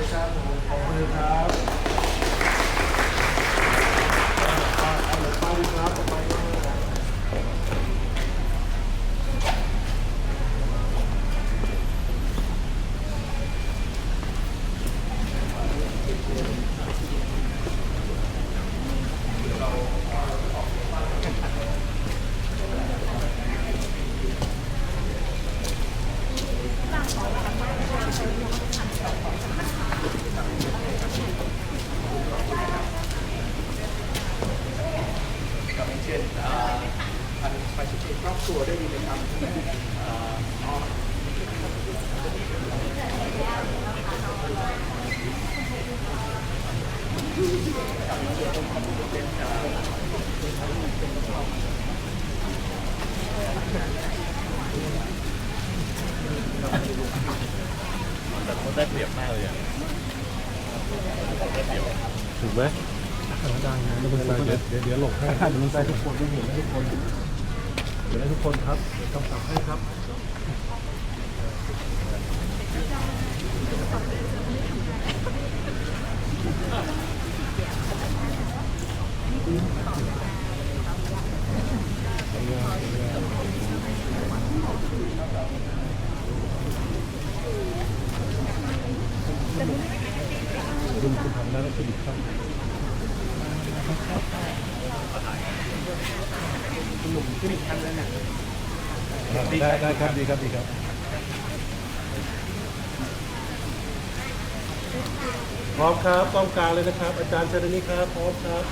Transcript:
Yeah. เป็นเอ่อทางสมาชิกในครอบครัวได้ดีไหมครับเอ่ออ๋อแต่เขาได้เปรียบมากเลยอะได้เปรียบถูกไหม ได้นะเดี๋ยวเดี๋ยวเดี๋ยวหลบให้เดี๋ยวได้ทุกคนเดี๋ยวเห็นได้ทุกคนเดี๋ยวได้ทุกคนครับเดี๋ยวกำกับให้ครับคุณคุณทำได้แล้วคุณหยิบ เนี่ยได้ได้ครับดีครับดีครับพร้อมครับกล้องกลางเลยนะครับ อาจารย์เชญนี่ครับพร้อมครับ